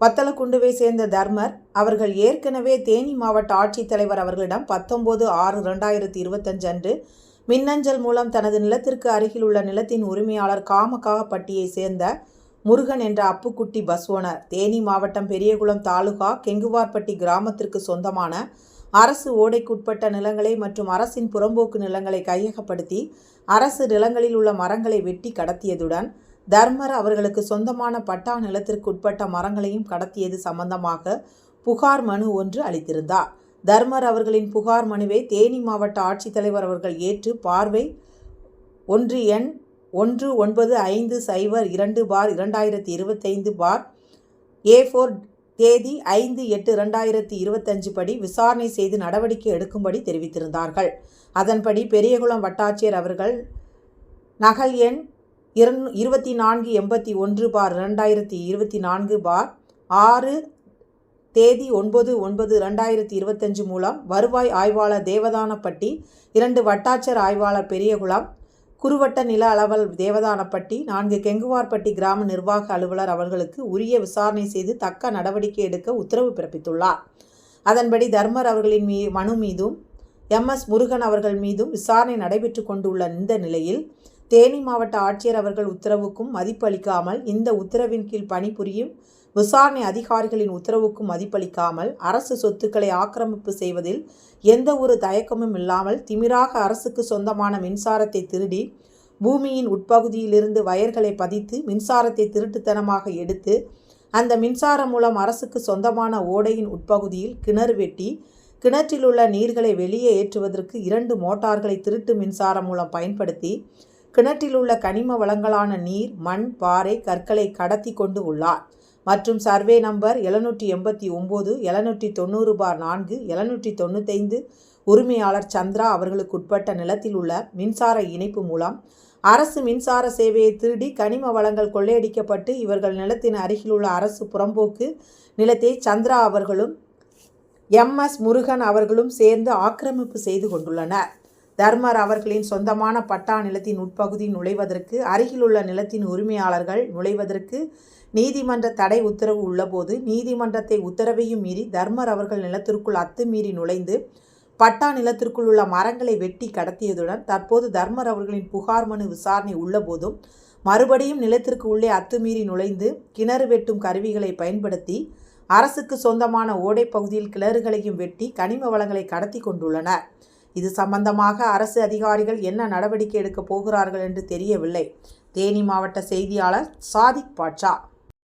வத்தலக்குண்டுவை சேர்ந்த தர்மர் அவர்கள் ஏற்கனவே தேனி மாவட்ட ஆட்சித்தலைவர் அவர்களிடம் பத்தொன்பது ஆறு ரெண்டாயிரத்தி இருபத்தஞ்சு அன்று மின்னஞ்சல் மூலம் தனது நிலத்திற்கு அருகில் உள்ள நிலத்தின் உரிமையாளர் காமகாகப்பட்டியை சேர்ந்த முருகன் என்ற அப்புக்குட்டி பஸ் ஓனர் தேனி மாவட்டம் பெரியகுளம் தாலுகா கெங்குவார்பட்டி கிராமத்திற்கு சொந்தமான அரசு ஓடைக்குட்பட்ட நிலங்களை மற்றும் அரசின் புறம்போக்கு நிலங்களை கையகப்படுத்தி அரசு நிலங்களில் உள்ள மரங்களை வெட்டி கடத்தியதுடன் தர்மர் அவர்களுக்கு சொந்தமான பட்டா நிலத்திற்குட்பட்ட மரங்களையும் கடத்தியது சம்பந்தமாக புகார் மனு ஒன்று அளித்திருந்தார். தர்மர் அவர்களின் புகார் மனுவை தேனி மாவட்ட ஆட்சித்தலைவர் அவர்கள் ஏற்று பார்வை ஒன்று எண் ஒன்று ஒன்பது ஐந்து சைபர் இரண்டு பார் இரண்டாயிரத்தி இருபத்தைந்து பார் ஏ ஃபோர் தேதி ஐந்து எட்டு இரண்டாயிரத்தி இருபத்தஞ்சு படி விசாரணை செய்து நடவடிக்கை எடுக்கும்படி தெரிவித்திருந்தார்கள். அதன்படி பெரியகுளம் வட்டாட்சியர் அவர்கள் நகல் எண் இரண் இருபத்தி நான்கு எண்பத்தி ஒன்று பார் ரெண்டாயிரத்தி இருபத்தி நான்கு பார் ஆறு தேதி ஒன்பது ஒன்பது ரெண்டாயிரத்தி இருபத்தஞ்சு மூலம் வருவாய் ஆய்வாளர் தேவதானப்பட்டி இரண்டு வட்டாட்சர் ஆய்வாளர் பெரியகுளம் குறுவட்ட நில அளவல் தேவதானப்பட்டி நான்கு கெங்குவார்பட்டி கிராம நிர்வாக அலுவலர் அவர்களுக்கு உரிய விசாரணை செய்து தக்க நடவடிக்கை எடுக்க உத்தரவு பிறப்பித்துள்ளார். அதன்படி தர்மர் அவர்களின் மீ மனு மீதும் எம் எஸ் முருகன் அவர்கள் மீதும் விசாரணை நடைபெற்று கொண்டுள்ள இந்த நிலையில் தேனி மாவட்ட ஆட்சியர் அவர்கள் உத்தரவுக்கும் மதிப்பு அளிக்காமல் இந்த உத்தரவின் கீழ் பணிபுரியும் விசாரணை அதிகாரிகளின் உத்தரவுக்கும் மதிப்பளிக்காமல் அரசு சொத்துக்களை ஆக்கிரமிப்பு செய்வதில் எந்த ஒரு தயக்கமும் இல்லாமல் திமிராக அரசுக்கு சொந்தமான மின்சாரத்தை திருடி பூமியின் உட்பகுதியிலிருந்து வயர்களை பதித்து மின்சாரத்தை திருட்டுத்தனமாக எடுத்து அந்த மின்சாரம் மூலம் அரசுக்கு சொந்தமான ஓடையின் உட்பகுதியில் கிணறு வெட்டி கிணற்றில் உள்ள நீர்களை வெளியே ஏற்றுவதற்கு இரண்டு மோட்டார்களை திருட்டு மின்சாரம் மூலம் பயன்படுத்தி கிணற்றில் உள்ள கனிம வளங்களான நீர் மண் பாறை கற்களை கடத்தி கொண்டு உள்ளார். மற்றும் சர்வே நம்பர் எழுநூற்றி எண்பத்தி ஒம்பது எழுநூற்றி தொண்ணூறு பார் நான்கு எழுநூற்றி தொண்ணூத்தைந்து. உரிமையாளர் சந்திரா அவர்களுக்குட்பட்ட நிலத்தில் உள்ள மின்சார இணைப்பு மூலம் அரசு மின்சார சேவையை திருடி கனிம வளங்கள் கொள்ளையடிக்கப்பட்டு இவர்கள் நிலத்தின் அருகிலுள்ள அரசு புறம்போக்கு நிலத்தை சந்திரா அவர்களும் எம் எஸ் முருகன் அவர்களும் சேர்ந்து ஆக்கிரமிப்பு செய்து கொண்டுள்ளனர். தர்மர் அவர்களின் சொந்தமான பட்டா நிலத்தின் உட்பகுதி நுழைவதற்கு அருகிலுள்ள நிலத்தின் உரிமையாளர்கள் நுழைவதற்கு நீதிமன்ற தடை உத்தரவு உள்ளபோது நீதிமன்றத்தை உத்தரவையும் மீறி தர்மர் அவர்கள் நிலத்திற்குள் அத்துமீறி நுழைந்து பட்டா நிலத்திற்குள் உள்ள மரங்களை வெட்டி கடத்தியதுடன் தற்போது தர்மர் அவர்களின் புகார் மனு விசாரணை உள்ளபோதும் மறுபடியும் நிலத்திற்கு உள்ளே அத்துமீறி நுழைந்து கிணறு வெட்டும் கருவிகளை பயன்படுத்தி அரசுக்கு சொந்தமான ஓடை பகுதியில் கிணறுகளையும் வெட்டி கனிம வளங்களை கடத்தி கொண்டுள்ளனர். இது சம்பந்தமாக அரசு அதிகாரிகள் என்ன நடவடிக்கை எடுக்கப் போகிறார்கள் என்று தெரியவில்லை. தேனி மாவட்ட செய்தியாளர் சாதிக் பாட்ஷா